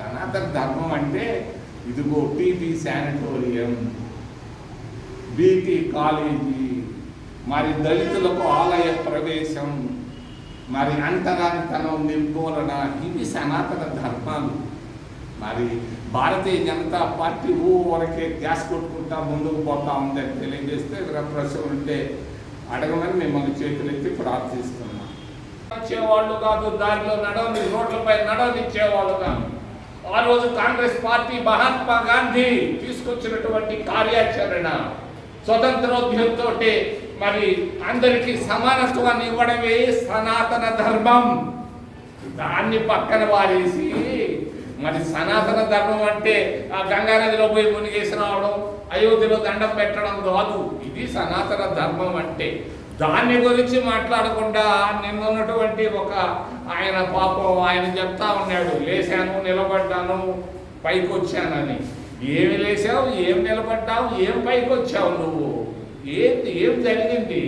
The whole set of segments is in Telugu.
సనాతన ధర్మం అంటే ఇదిగో టీబీ శానిటోరియం బీటీ కాలేజీ మరి దళితులకు ఆలయ ప్రవేశం మరి అంటరానితనం నిర్మూలన ఇవి సనాతన ధర్మాలు. మరి భారతీయ జనతా పార్టీ ఊరకే గ్యాస్ కొట్టుకుంటా ముందుకు పోతా ఉందని తెలియజేస్తే ప్రశ్న ఉంటే అడగమని మిమ్మల్ని చేతులెత్తి ప్రార్థిస్తున్నాం. వచ్చేవాళ్ళు కాదు దారిలో నడవని రోడ్లపై నడవనిచ్చేవాళ్ళు కాదు. ఆ రోజు కాంగ్రెస్ పార్టీ మహాత్మా గాంధీ తీసుకొచ్చినటువంటి కార్యాచరణ స్వతంత్రోద్యమంతో మరి అందరికీ సమానత్వాన్ని ఇవ్వడమే సనాతన ధర్మం. దాన్ని పక్కన వారేసి మరి సనాతన ధర్మం అంటే ఆ గంగా నదిలో పోయి మునిగేసి రావడం అయోధ్యలో దండం పెట్టడం కాదు. ఇది సనాతన ధర్మం అంటే దాన్ని గురించి మాట్లాడకుండా నిన్నున్నటువంటి ఒక ఆయన పాపం ఆయన చెప్తా ఉన్నాడు లేశాను నిలబడ్డాను పైకి వచ్చానని ఏమి లేచావు ఏం నిలబడ్డావు? ఏం పైకి వచ్చావు నువ్వు? ఏంటి ఏం జరిగింది?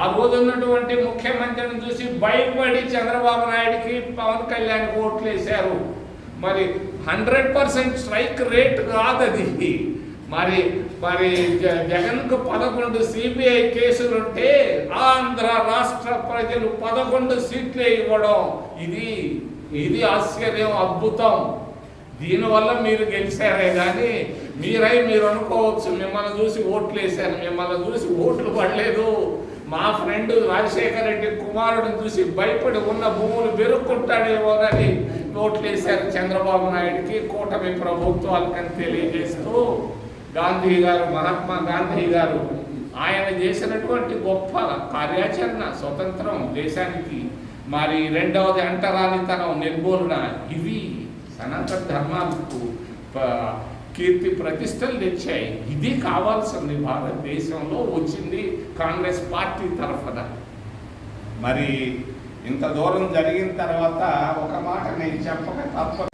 ఆ రోజు ఉన్నటువంటి ముఖ్యమంత్రిని చూసి భయపడి చంద్రబాబు నాయుడికి పవన్ కళ్యాణ్ ఓట్లు వేశారు మరి హండ్రెడ్ పర్సెంట్ స్ట్రైక్ రేట్ కాదది. మరి మరి జ- జగన్కు పదకొండు సిబిఐ కేసులుంటే ఆంధ్ర రాష్ట్ర ప్రజలు పదకొండు సీట్లే ఇవ్వడం. ఇది ఇది ఆశ్చర్యం అద్భుతం. దీనివల్ల మీరు గెలిచారే కానీ మీరై మీరు అనుకోవచ్చు మిమ్మల్ని చూసి ఓట్లు వేశారు మిమ్మల్ని చూసి ఓట్లు పడలేదు. మా ఫ్రెండ్ రాజశేఖర రెడ్డి కుమారుడిని చూసి భయపడి ఉన్న భూములు బెరుక్కుంటాడేమోనని ఓట్లు వేశారు చంద్రబాబు నాయుడికి కూటమి ప్రభుత్వాలకని తెలియజేస్తూ గాంధీ గారు మహాత్మా గాంధీ గారు ఆయన చేసినటువంటి గొప్ప కార్యాచరణ స్వతంత్రం దేశానికి. మరి రెండవది అంటరానితనం నిర్మూలన ఇవి సనాతన ధర్మాలకు కీర్తి ప్రతిష్టలు తెచ్చాయి. ఇది కావాల్సింది భారతదేశంలో వచ్చింది కాంగ్రెస్ పార్టీ తరఫున. మరి ఇంత దూరం జరిగిన తర్వాత ఒక మాట నేను చెప్పక తప్ప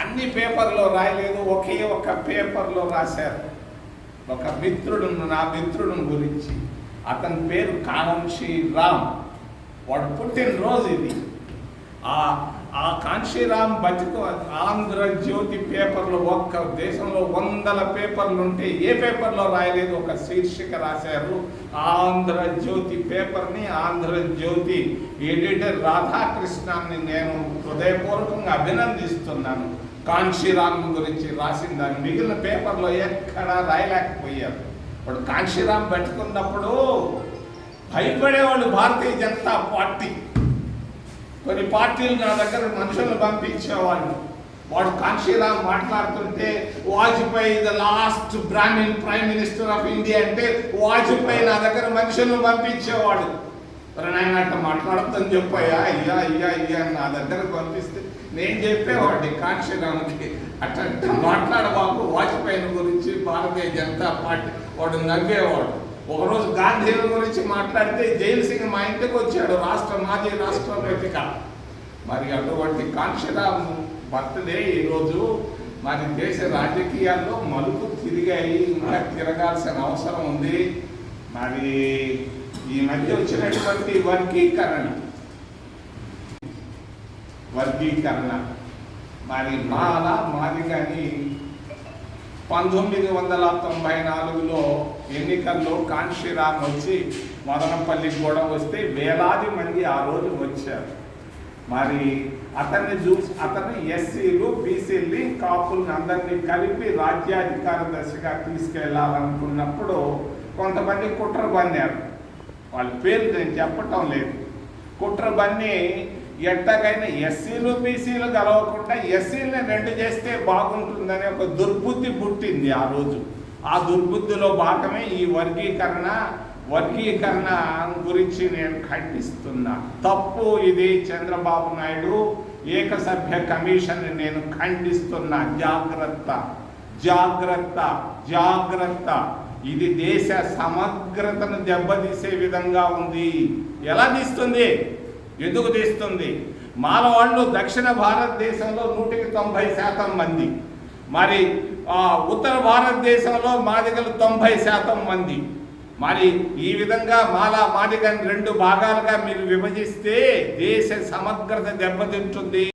అన్ని పేపర్లో రాయలేదు ఒకే ఒక పేపర్లో రాశారు. ఒక మిత్రుడు నా మిత్రుడును గురించి. అతని పేరు కాంక్షి రామ్. వాడు పుట్టినరోజు ఇది. ఆ ఆ కాంశీరామ్ బతుకు ఆంధ్రజ్యోతి పేపర్లో ఒక్క దేశంలో వందల పేపర్లు ఉంటే ఏ పేపర్లో రాయలేదు? ఒక శీర్షిక రాశారు. ఆంధ్రజ్యోతి పేపర్ని ఆంధ్రజ్యోతి ఎడిటర్ రాధాకృష్ణాన్ని నేను హృదయపూర్వకంగా అభినందిస్తున్నాను. కాంశీరామ్ గురించి రాసిన దాన్ని మిగిలిన పేపర్లో ఎక్కడా రాయలేకపోయారు. వాడు కాంశీరామ్ పెట్టుకున్నప్పుడు భయపడేవాళ్ళు భారతీయ జనతా పార్టీ. కొన్ని పార్టీలు నా దగ్గర మనుషులను పంపించేవాళ్ళు. వాడు కాంశీరామ్ మాట్లాడుతుంటే Vajpayee the last Brahmin prime minister of India అంటే వాజ్పేయి నా దగ్గర మనుషులను పంపించేవాడు. నాయన అట్లా మాట్లాడతాను చెప్పయ్యా అయ్యా అయ్యా అయ్యా అని నా దగ్గర పంపిస్తే నేను చెప్పేవాడి కాంశీరామ్కి అట్ట మాట్లాడ బాబు వాజ్పేయి గురించి భారతీయ జనతా పార్టీ వాడు నవ్వేవాడు. ఒకరోజు గాంధీ గురించి మాట్లాడితే జైల్ సింగ్ మా ఇంటికి వచ్చాడు రాష్ట్ర మాజీ రాష్ట్రపతిగా మరి అటువంటి కాంక్షరామ్ బర్త్డే ఈరోజు మరి దేశ రాజకీయాల్లో మలుపు తిరిగాయి ఇంకా తిరగాల్సిన అవసరం ఉంది. మరి ఈ మధ్య వచ్చినటువంటి వర్గీకరణ. వర్గీకరణ. మరి మాల మాది కానీ పంతొమ్మిది వందల తొంభై నాలుగులో ఎన్నికల్లో కాంశీరామ్ వచ్చి మదనపల్లికి కూడా వస్తే వేలాది మంది ఆ రోజు వచ్చారు. మరి అతన్ని చూసి అతను ఎస్సీలు బీసీలు కాపుల్ని అందరినీ కలిపి రాజ్యాధికార దశగా తీసుకెళ్ళాలనుకున్నప్పుడు కొంతమంది కుట్ర పన్నారు. వాళ్ళ పేరు నేను చెప్పటం లేదు. కుట్ర బన్ని ఎట్టగైనా ఎస్సీలు బీసీలు కలవకుండా ఎస్సీలని రెండు చేస్తే బాగుంటుందని ఒక దుర్బుద్ధి పుట్టింది ఆ రోజు. ఆ దుర్బుద్ధిలో భాగమే ఈ వర్గీకరణ. వర్గీకరణ గురించి నేను ఖండిస్తున్నా. తప్పు ఇది చంద్రబాబు నాయుడు. ఏకసభ్య కమిషన్ నేను ఖండిస్తున్నా. జాగ్రత్త జాగ్రత్త జాగ్రత్త. ఇది దేశ సమగ్రతను దెబ్బతీసే విధంగా ఉంది. ఎలా తీస్తుంది? ఎందుకు తీస్తుంది? మానవాళ్ళు దక్షిణ భారతదేశంలో నూటికి తొంభై శాతం మంది. మరి ఉత్తర భారతదేశంలో మాదిగలు తొంభై శాతం మంది. మరి ఈ విధంగా మాలా మాదిగని రెండు భాగాలుగా మీరు విభజిస్తే దేశ సమగ్రత దెబ్బతింటుంది.